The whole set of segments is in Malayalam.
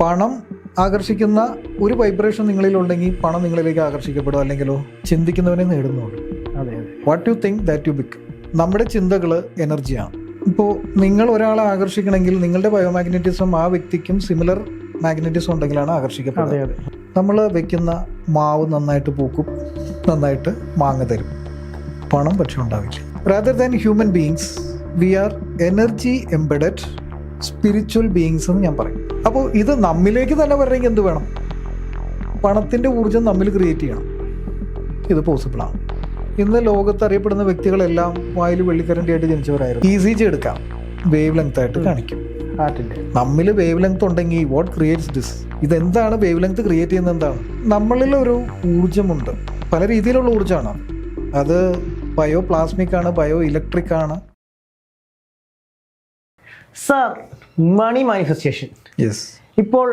പണം ആകർഷിക്കുന്ന ഒരു വൈബ്രേഷൻ നിങ്ങളിൽ ഉണ്ടെങ്കിൽ പണം നിങ്ങളിലേക്ക് ആകർഷിക്കപ്പെടും അല്ലെങ്കിലോ ചിന്തിക്കുന്നവനെ നേടുന്നുള്ളൂ അതെ what you think that you become നമ്മുടെ ചിന്തകൾ എനർജിയാണ് ഇപ്പോൾ നിങ്ങൾ ഒരാളെ ആകർഷിക്കണമെങ്കിൽ നിങ്ങളുടെ ബയോമാഗ്നറ്റിസം ആ വ്യക്തിക്കും സിമിലർ മാഗ്നറ്റിസം ഉണ്ടെങ്കിലാണ് ആകർഷിക്കപ്പെടുന്നത് നമ്മൾ വെക്കുന്ന മാവ് നന്നായിട്ട് പൂക്കും നന്നായിട്ട് മാങ്ങ തരും. പണം പക്ഷെ ഉണ്ടാവില്ല. Rather than human beings we are energy embedded spiritual beings എന്ന് ഞാൻ പറയും. അപ്പോൾ ഇത് നമ്മിലേക്ക് തന്നെ വരണമെങ്കിൽ എന്ത് വേണം? പണത്തിന്റെ ഊർജം നമ്മിൽ ക്രിയേറ്റ് ചെയ്യണം. ഇത് പോസിബിളാണ് ഇന്ന് ലോകത്ത് അറിയപ്പെടുന്ന വ്യക്തികളെല്ലാം വായിൽ വെള്ളിക്കരണ്ടിയായിട്ട് ജനിച്ചവരായിരുന്നു. ഇ സി ജി എടുക്കാം. വേവ് ലെങ്ത് ആയിട്ട് കാണിക്കും. ഹാർട്ടിന്റെ നമ്മിൽ വേവ് ലെങ്ത് ഉണ്ടെങ്കിൽ വാട്ട് ക്രിയേറ്റ്സ് ദിസ് ഇതെന്താണ് വേവ് ലെങ്ത് ക്രിയേറ്റ് ചെയ്യുന്നത് എന്താണ്? നമ്മളിൽ ഒരു ഊർജമുണ്ട്. പല രീതിയിലുള്ള ഊർജമാണ്. അത് ബയോ പ്ലാസ്മിക് ആണ് ബയോ ഇലക്ട്രിക് ആണ് സർ മണി മാനിഫെസ്റ്റേഷൻ. യെസ് ഇപ്പോൾ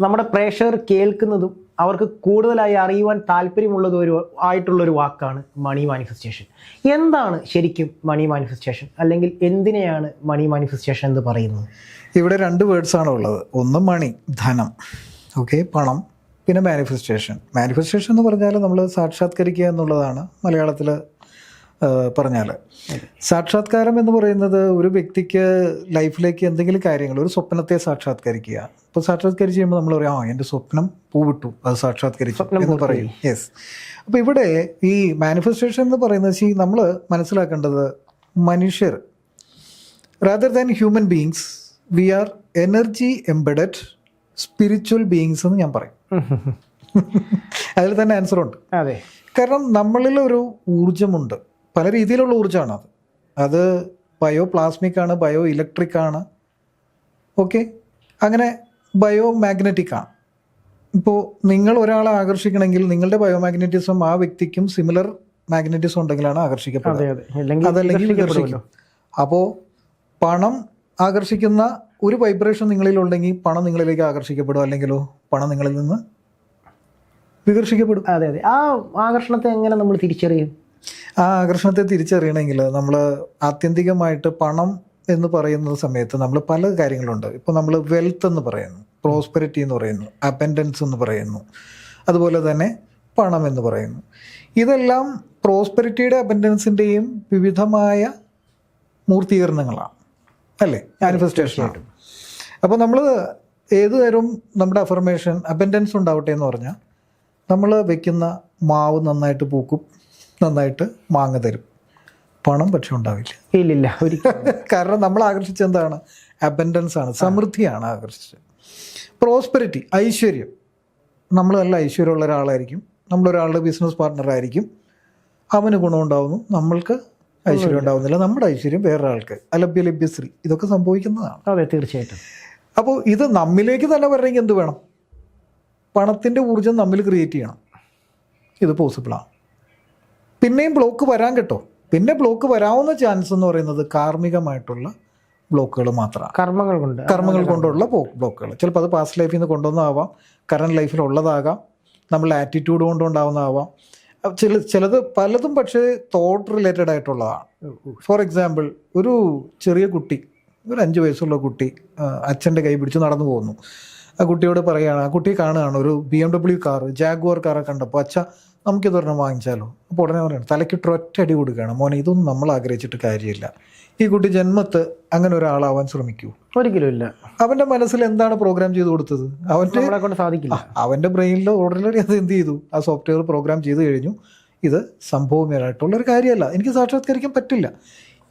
നമ്മുടെ പ്രേക്ഷകർ കേൾക്കുന്നതും അവർക്ക് കൂടുതലായി അറിയുവാൻ താല്പര്യമുള്ളത് ഒരു ആയിട്ടുള്ള ഒരു വാക്കാണ് മണി മാനിഫെസ്റ്റേഷൻ. എന്താണ് ശരിക്കും മണി മാനിഫെസ്റ്റേഷൻ? അല്ലെങ്കിൽ എന്തിനെയാണ് മണി മാനിഫെസ്റ്റേഷൻ എന്ന് പറയുന്നത്? ഇവിടെ രണ്ട് വേർഡ്സ് ആണ് ഉള്ളത്. ഒന്ന് മണി ധനം. ഓക്കെ പണം പിന്നെ മാനിഫെസ്റ്റേഷൻ മാനിഫെസ്റ്റേഷൻ എന്ന് പറഞ്ഞാൽ നമ്മൾ സാക്ഷാത്കരിക്കുക എന്നുള്ളതാണ് മലയാളത്തിൽ പറഞ്ഞാൽ സാക്ഷാത്കാരം എന്ന് പറയുന്നത് ഒരു വ്യക്തിക്ക് ലൈഫിലേക്ക് എന്തെങ്കിലും കാര്യങ്ങൾ ഒരു സ്വപ്നത്തെ സാക്ഷാത്കരിക്കുക. അപ്പോൾ സാക്ഷാത്കരിച്ച് കഴിയുമ്പോൾ നമ്മൾ പറയും ആ എന്റെ സ്വപ്നം പൂവിട്ടു അത് സാക്ഷാത്കരിച്ചു എന്ന് പറയും. യെസ് അപ്പോൾ ഇവിടെ ഈ മാനിഫെസ്റ്റേഷൻ എന്ന് പറയുന്നത് വെച്ചാൽ നമ്മൾ മനസ്സിലാക്കേണ്ടത് മനുഷ്യർ. Rather than human beings we are energy embedded spiritual beings എന്ന് ഞാൻ പറയും. അതിൽ തന്നെ ആൻസറുണ്ട് ഉണ്ട്. അതെ. കാരണം നമ്മളിൽ ഒരു ഊർജമുണ്ട് പല രീതിയിലുള്ള ഊർജമാണ് അത്. അത് ബയോ പ്ലാസ്മിക് ആണ് ബയോ ഇലക്ട്രിക് ആണ്. ഓക്കെ അങ്ങനെ ബയോ മാഗ്നറ്റിക് ആണ്. ഇപ്പോൾ നിങ്ങൾ ഒരാളെ ആകർഷിക്കണമെങ്കിൽ നിങ്ങളുടെ ബയോ മാഗ്നറ്റിസം ആ വ്യക്തിക്കും സിമിലർ മാഗ്നറ്റിസം ഉണ്ടെങ്കിലാണ് ആകർഷിക്കപ്പെടുന്നത് അതല്ലെങ്കിൽ വികർഷിക്കും. അപ്പോൾ പണം ആകർഷിക്കുന്ന ഒരു വൈബ്രേഷൻ നിങ്ങളിൽ ഉണ്ടെങ്കിൽ പണം നിങ്ങളിലേക്ക് ആകർഷിക്കപ്പെടും അല്ലെങ്കിലോ? പണം നിങ്ങളിൽ നിന്ന് വികർഷിക്കപ്പെടും. അതെ അതെ. ആ ആകർഷണത്തെ എങ്ങനെ നമ്മൾ തിരിച്ചറിയും? ആ ആകർഷണത്തെ തിരിച്ചറിയണമെങ്കിൽ നമ്മൾ ആത്യന്തികമായിട്ട് പണം എന്ന് പറയുന്ന സമയത്ത് നമ്മൾ പല കാര്യങ്ങളുണ്ട്. ഇപ്പോൾ നമ്മൾ വെൽത്ത് എന്ന് പറയുന്നു പ്രോസ്പെരിറ്റി എന്ന് പറയുന്നു അപ്പൻഡൻസ് എന്ന് പറയുന്നു അതുപോലെ തന്നെ പണം എന്ന് പറയുന്നു. ഇതെല്ലാം പ്രോസ്പെരിറ്റിയുടെ അപ്പൻഡൻസിന്റെയും വിവിധമായ മൂർത്തീകരണങ്ങളാണ്. അല്ലേ? മാനിഫെസ്റ്റേഷനാണ് അപ്പോൾ നമ്മൾ ഏത് തരം നമ്മുടെ അഫർമേഷൻ അപ്പൻഡൻസ് ഉണ്ടാവട്ടെ എന്ന് പറഞ്ഞാൽ നമ്മൾ വെക്കുന്ന മാവ് നന്നായിട്ട് പൂക്കും നന്നായിട്ട് മാങ്ങ തരും. പണം പക്ഷെ ഉണ്ടാവില്ല. ഇല്ലില്ല ഒരിക്കലും. കാരണം നമ്മൾ ആകർഷിച്ച എന്താണ്? അബൻഡൻസ് ആണ് സമൃദ്ധിയാണ് ആകർഷിച്ചത്. പ്രോസ്പെരിറ്റി ഐശ്വര്യം. നമ്മൾ നല്ല ഐശ്വര്യമുള്ള ഒരാളായിരിക്കും. നമ്മളൊരാളുടെ ബിസിനസ് പാർട്ണർ ആയിരിക്കും. അവന് ഗുണമുണ്ടാവുന്നു. നമ്മൾക്ക് ഐശ്വര്യം ഉണ്ടാവുന്നില്ല. നമ്മുടെ ഐശ്വര്യം വേറൊരാൾക്ക്. അലഭ്യ ലഭ്യശ്രീ ഇതൊക്കെ സംഭവിക്കുന്നതാണ്. അതെ തീർച്ചയായിട്ടും. അപ്പോൾ ഇത് നമ്മിലേക്ക് തന്നെ വരണമെങ്കിൽ എന്ത് വേണം? പണത്തിന്റെ ഊർജം നമ്മൾ ക്രിയേറ്റ് ചെയ്യണം. ഇത് പോസിബിളാണ് പിന്നെയും ബ്ലോക്ക് വരാൻ കേട്ടോ. പിന്നെ ബ്ലോക്ക് വരാവുന്ന ചാൻസ് എന്ന് പറയുന്നത് കാർമ്മികമായിട്ടുള്ള ബ്ലോക്കുകൾ മാത്രമാണ്. കർമ്മങ്ങൾ കൊണ്ട്. കർമ്മങ്ങൾ കൊണ്ടുള്ള ബ്ലോക്കുകൾ ചിലപ്പോൾ അത് പാസ്റ്റ് ലൈഫിൽ നിന്ന് കൊണ്ടുവന്നതാവാം കറണ്ട് ലൈഫിൽ ഉള്ളതാകാം നമ്മളുടെ ആറ്റിറ്റ്യൂഡ് കൊണ്ടുണ്ടാവുന്നതാവാം ചില ചിലത് പലതും പക്ഷേ തോട്ട് റിലേറ്റഡ് ആയിട്ടുള്ളതാണ്. ഫോർ എക്സാമ്പിൾ ഒരു ചെറിയ കുട്ടി ഒരു അഞ്ച് വയസ്സുള്ള കുട്ടി അച്ഛന്റെ കൈ പിടിച്ച് നടന്നു പോകുന്നു. ആ കുട്ടിയോട് പറയുകയാണ് ആ കുട്ടി കാണുകയാണ് ഒരു B M W car Jaguar കാറൊക്കെ കണ്ടപ്പോൾ അച്ഛ നമുക്കിതൊരെണ്ണം വാങ്ങിച്ചാലോ? അപ്പോൾ ഉടനെ പറയണം തലയ്ക്കിട്ട് ഒറ്റ അടി കൊടുക്കുകയാണ് മോനെ ഇതൊന്നും നമ്മൾ ആഗ്രഹിച്ചിട്ട് കാര്യമില്ല. ഈ കുട്ടി ജന്മത്ത് അങ്ങനെ ഒരാളാവാൻ ശ്രമിക്കൂ. ഒരിക്കലും ഇല്ല. അവന്റെ മനസ്സിൽ എന്താണ് പ്രോഗ്രാം ചെയ്ത് കൊടുത്തത്? അവന്റെ കൊണ്ട് സാധിക്കില്ല. അവന്റെ ബ്രെയിനിൽ ഓൾറെഡി അത് എന്ത് ചെയ്തു? ആ സോഫ്റ്റ്വെയർ പ്രോഗ്രാം ചെയ്ത് കഴിഞ്ഞു. ഇത് സംഭവമേറായിട്ടുള്ളൊരു കാര്യമല്ല. എനിക്ക് സാക്ഷാത്കരിക്കാൻ പറ്റില്ല.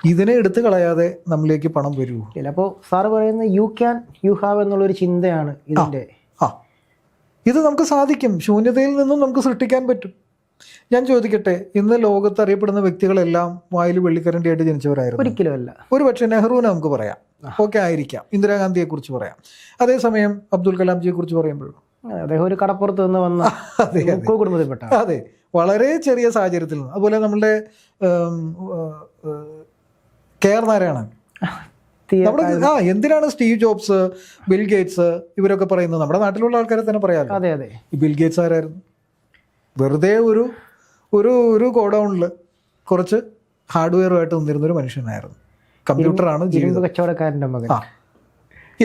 ഇതിനെ എടുത്തു കളയാതെ നമ്മളിലേക്ക് പണം വരുമോ ഇല്ല അപ്പോൾ സാറ് പറയുന്ന യു ക്യാൻ യു ഹാവ് എന്നുള്ളൊരു ചിന്തയാണ് ഇതിന്റെ ആ. ഇത് നമുക്ക് സാധിക്കും. ശൂന്യതയിൽ നിന്നും നമുക്ക് സൃഷ്ടിക്കാൻ പറ്റും. ഞാൻ ചോദിക്കട്ടെ ഇന്ന് ലോകത്ത് അറിയപ്പെടുന്ന വ്യക്തികളെല്ലാം വായിൽ വെള്ളിക്കരണ്ടിയായിട്ട് ജനിച്ചവരായിരുന്നു. ഒരിക്കലും അല്ല ഒരു പക്ഷേ നെഹ്റുവിനെ നമുക്ക് പറയാം. ഓക്കെ ആയിരിക്കാം. ഇന്ദിരാഗാന്ധിയെ കുറിച്ച് പറയാം. അതേസമയം അബ്ദുൽ കലാംജിയെ കുറിച്ച് പറയുമ്പോഴും അദ്ദേഹം ഒരു കടപ്പുറത്ത് നിന്ന് വന്ന കുടുംബത്തിൽപ്പെട്ട അതെ വളരെ ചെറിയ സാഹചര്യത്തിൽ നിന്ന്. അതുപോലെ നമ്മളുടെ കെ ആർ നാരായണൻ. നമ്മുടെ ആ എന്തിനാണ് സ്റ്റീവ് ജോബ്സ് ബിൽ ഗേറ്റ്സ് ഇവരൊക്കെ പറയുന്നത്? നമ്മുടെ നാട്ടിലുള്ള ആൾക്കാരെ തന്നെ പറയാമല്ലോ അതെ അതെ. ഈ ബിൽ ഗേറ്റ്സ് ആരായിരുന്നു? വെറുതെ ഒരു ഒരു ഒരു ഗോഡൗണിൽ കുറച്ച് ഹാർഡ്വെയറുമായിട്ട് നിന്നിരുന്ന ഒരു മനുഷ്യനായിരുന്നു. കമ്പ്യൂട്ടറാണ് ജീവിതം. ഇരുമ്പ് കച്ചവടക്കാരന്റെ മകൻ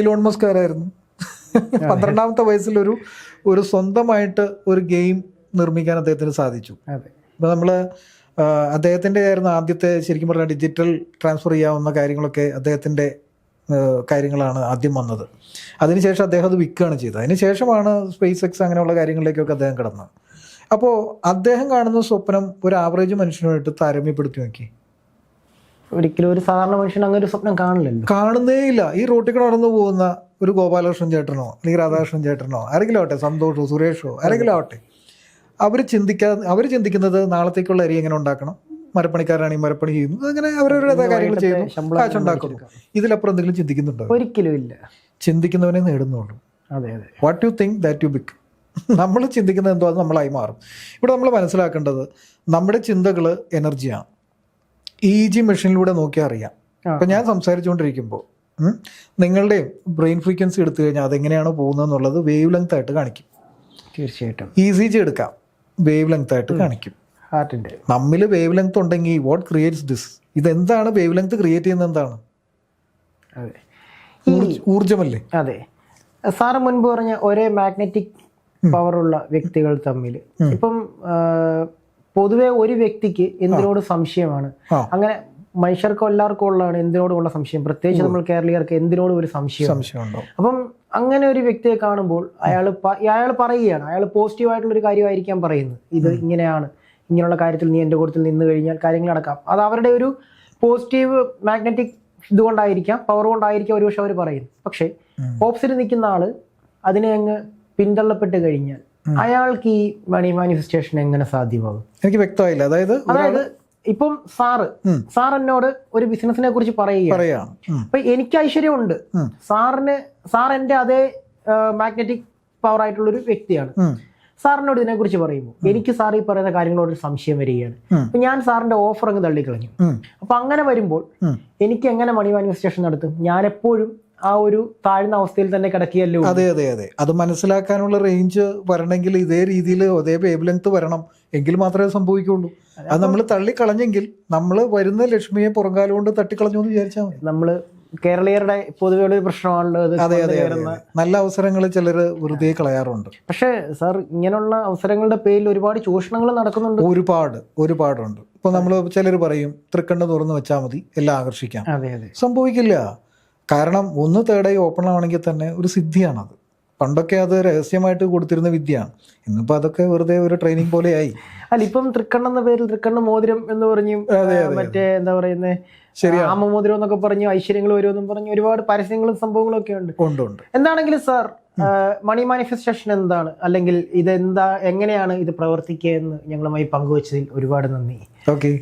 ഇലോൺ മസ്ക് ആരായിരുന്നു പന്ത്രണ്ടാമത്തെ വയസ്സിൽ ഒരു ഒരു സ്വന്തമായിട്ട് ഒരു ഗെയിം നിർമ്മിക്കാൻ അദ്ദേഹത്തിന് സാധിച്ചു. അതെ. ഇപ്പോൾ നമ്മൾ അദ്ദേഹത്തിന്റെ ആയിരുന്നു ആദ്യത്തെ ശരിക്കും പറഞ്ഞാൽ ഡിജിറ്റൽ ട്രാൻസ്ഫർ ചെയ്യാവുന്ന കാര്യങ്ങളൊക്കെ അദ്ദേഹത്തിന്റെ കാര്യങ്ങളാണ് ആദ്യം വന്നത്. അതിനുശേഷം അദ്ദേഹം അത് വിൽക്കുകയാണ് ചെയ്തത്. അതിനുശേഷമാണ് സ്പേസ് എക്സ് അങ്ങനെയുള്ള കാര്യങ്ങളിലേക്കൊക്കെ അദ്ദേഹം കിടന്നത്. അപ്പോൾ അദ്ദേഹം കാണുന്ന സ്വപ്നം ഒരു ആവറേജ് മനുഷ്യനുമായിട്ട് താരതമ്യപ്പെടുത്തി നോക്കി. ഒരിക്കലും ഒരു സാധാരണ മനുഷ്യൻ അങ്ങനെ ഒരു സ്വപ്നം കാണില്ലല്ലോ കാണുന്നേ ഇല്ല ഈ റോട്ടിൽ നടന്നു പോകുന്ന ഒരു ഗോപാലകൃഷ്ണൻ ചേട്ടനോ അല്ലെങ്കിൽ രാധാകൃഷ്ണൻ ചേട്ടനോ ആരെങ്കിലും ആവട്ടെ സന്തോഷോ സുരേഷോ ആരെങ്കിലും ആവട്ടെ അവർ ചിന്തിക്കാ അവർ ചിന്തിക്കുന്നത് നാളത്തേക്കുള്ള അരി എങ്ങനെ ഉണ്ടാക്കണം? മരപ്പണിക്കാരാണെങ്കിൽ മരപ്പണി ചെയ്യുന്നു. അങ്ങനെ അവരവരുടെ കാര്യങ്ങൾ ചെയ്യുന്നു. കാശ് ഉണ്ടാക്കുന്നു. ഇതിലപ്പുറം എന്തെങ്കിലും ചിന്തിക്കുന്നുണ്ടോ? ഒരിക്കലും ഇല്ല. ചിന്തിക്കുന്നവനെ നേടുന്നുള്ളൂ. അതെ അതെ. What you think that you become നമ്മൾ ചിന്തിക്കുന്നത് എന്തോ അത് നമ്മളായി മാറും. ഇവിടെ നമ്മൾ മനസ്സിലാക്കേണ്ടത് നമ്മുടെ ചിന്തകൾ എനർജിയാണ്. ഇ ജി മെഷീനിലൂടെ നോക്കിയാൽ അറിയാം. അപ്പം ഞാൻ സംസാരിച്ചുകൊണ്ടിരിക്കുമ്പോൾ നിങ്ങളുടെ ബ്രെയിൻ ഫ്രീക്വൻസി എടുത്തു കഴിഞ്ഞാൽ അതെങ്ങനെയാണോ പോകുന്നത് എന്നുള്ളത് വേവ് ലെങ്ത് ആയിട്ട് കാണിക്കും. തീർച്ചയായിട്ടും. ഇ സി ജി എടുക്കാം. വേവ് ലെങ്ത് ആയിട്ട് കാണിക്കും. ഹാർട്ടിന്റെ നമ്മിൽ വേവ് ലെങ്ത് ഉണ്ടെങ്കിൽ വാട്ട് ക്രിയേറ്റ്സ് ദിസ് ഇതെന്താണ് വേവ് ലെങ്ത് ക്രിയേറ്റ് ചെയ്യുന്നത് എന്താണ്? അതെ. ഊർജ്- ഊർജമല്ലേ അതെ. സാറ് മുൻപ് പറഞ്ഞ ഒരേ മാഗ്നറ്റിക് പവർ ഉള്ള വ്യക്തികൾ തമ്മിൽ ഇപ്പം പൊതുവേ ഒരു വ്യക്തിക്ക് എന്തിനോട് സംശയമാണ്. അങ്ങനെ മനുഷ്യർക്കും എല്ലാവർക്കും ഉള്ളതാണ് എന്തിനോടുമുള്ള സംശയം? പ്രത്യേകിച്ച് നമ്മൾ കേരളീയർക്ക് എന്തിനോടും ഒരു സംശയം അപ്പം അങ്ങനെ ഒരു വ്യക്തിയെ കാണുമ്പോൾ അയാൾ അയാൾ പറയുകയാണ് അയാൾ പോസിറ്റീവ് ആയിട്ടുള്ള ഒരു കാര്യമായിരിക്കാം പറയുന്നത് ഇത് ഇങ്ങനെയാണ് ഇങ്ങനെയുള്ള കാര്യത്തിൽ നീ എന്റെ കൂട്ടത്തിൽ നിന്ന് കഴിഞ്ഞാൽ കാര്യങ്ങൾ നടക്കാം അത് അവരുടെ ഒരു പോസിറ്റീവ് മാഗ്നറ്റിക് ഇതുകൊണ്ടായിരിക്കാം പവർ കൊണ്ടായിരിക്കാം ഒരുപക്ഷെ അവർ പറയുന്നത് പക്ഷേ ഓപ്പോസിറ്റ് നിൽക്കുന്ന ആൾ അതിനെ അങ്ങ് പിന്തള്ളപ്പെട്ട് കഴിഞ്ഞാൽ അയാൾക്ക് ഈ മണി മാനിഫെസ്റ്റേഷൻ എങ്ങനെ സാധ്യമാകും? എനിക്ക് വ്യക്തമായില്ല. അതായത് അതായത് ഇപ്പം സാറ് സാർ എന്നോട് ഒരു ബിസിനസിനെ കുറിച്ച് പറയുകയാണ്. പറയാം അപ്പൊ എനിക്ക് ഐശ്വര്യമുണ്ട്. ഉണ്ട് സാറിന് സാർ എന്റെ അതേ മാഗ്നറ്റിക് പവർ ആയിട്ടുള്ള ഒരു വ്യക്തിയാണ്. സാറിനോട് ഇതിനെ കുറിച്ച് പറയുമ്പോൾ എനിക്ക് സാർ ഈ പറയുന്ന കാര്യങ്ങളോട് ഒരു സംശയം വരികയാണ്. അപ്പൊ ഞാൻ സാറിന്റെ ഓഫർ അങ്ങ് തള്ളിക്കളഞ്ഞു. അപ്പൊ അങ്ങനെ വരുമ്പോൾ എനിക്ക് എങ്ങനെ മണി മാനിഫെസ്റ്റേഷൻ നടത്തും? ഞാൻ എപ്പോഴും ആ ഒരു താഴ്ന്ന അവസ്ഥയിൽ തന്നെ കിടക്കുകയല്ലോ അതെ അതെ അതെ. അത് മനസ്സിലാക്കാനുള്ള റേഞ്ച് വരണമെങ്കിൽ ഇതേ രീതിയിൽ അതേ വേവ് ലെങ്ത് വരണം. എങ്കിൽ മാത്രമേ സംഭവിക്കുള്ളൂ. അത് നമ്മൾ തള്ളിക്കളഞ്ഞെങ്കിൽ നമ്മൾ വരുന്ന ലക്ഷ്മിയെ പുറങ്കാലം കൊണ്ട് തട്ടിക്കളഞ്ഞു എന്ന് വിചാരിച്ചാൽ മതി. നമ്മൾ കേരളീയരുടെ പൊതുവെ ഒരു പ്രശ്നമാണല്ലോ അതെ അതെ. നല്ല അവസരങ്ങൾ ചിലർ വെറുതെ കളയാറുണ്ട്. പക്ഷേ സാർ ഇങ്ങനെയുള്ള അവസരങ്ങളുടെ പേരിൽ ഒരുപാട് ചൂഷണങ്ങൾ നടക്കുന്നുണ്ട്. ഒരുപാട് ഒരുപാടുണ്ട്. ഇപ്പൊ നമ്മൾ ചിലർ പറയും തൃക്കണ്ണ് തുറന്ന് വെച്ചാൽ മതി എല്ലാം ആകർഷിക്കാം. അതെ അതെ. സംഭവിക്കില്ല. കാരണം ഒന്ന് തേർഡായി ഓപ്പൺ ആവണമെങ്കിൽ തന്നെ ഒരു സിദ്ധിയാണത്. പണ്ടൊക്കെ അത് രഹസ്യമായിട്ട് കൊടുത്തിരുന്ന വിദ്യയാണ്. ഇന്നിപ്പോ അതൊക്കെ വെറുതെ ഒരു ട്രെയിനിങ് പോലെയായി. അല്ല ഇപ്പം തൃക്കണ്ണ എന്ന പേരിൽ തൃക്കണ്ണ മോതിരം എന്ന് പറഞ്ഞു മറ്റേ എന്താ പറയുന്നത് ശരിയാണ്. എന്നൊക്കെ പറഞ്ഞു ഐശ്വര്യങ്ങൾ വരുമെന്നും പറഞ്ഞു ഒരുപാട് പരസ്യങ്ങളും സംഭവങ്ങളും ഒക്കെ ഉണ്ട്. ഉണ്ട് ഉണ്ട്. എന്താണെങ്കിലും സാർ മണി മാനിഫെസ്റ്റേഷൻ എന്താണ്? അല്ലെങ്കിൽ ഇത് എന്താ എങ്ങനെയാണ് ഇത് പ്രവർത്തിക്കുക എന്ന് ഞങ്ങളുമായി പങ്കുവച്ചതിൽ ഒരുപാട് നന്ദി. ഓക്കെ.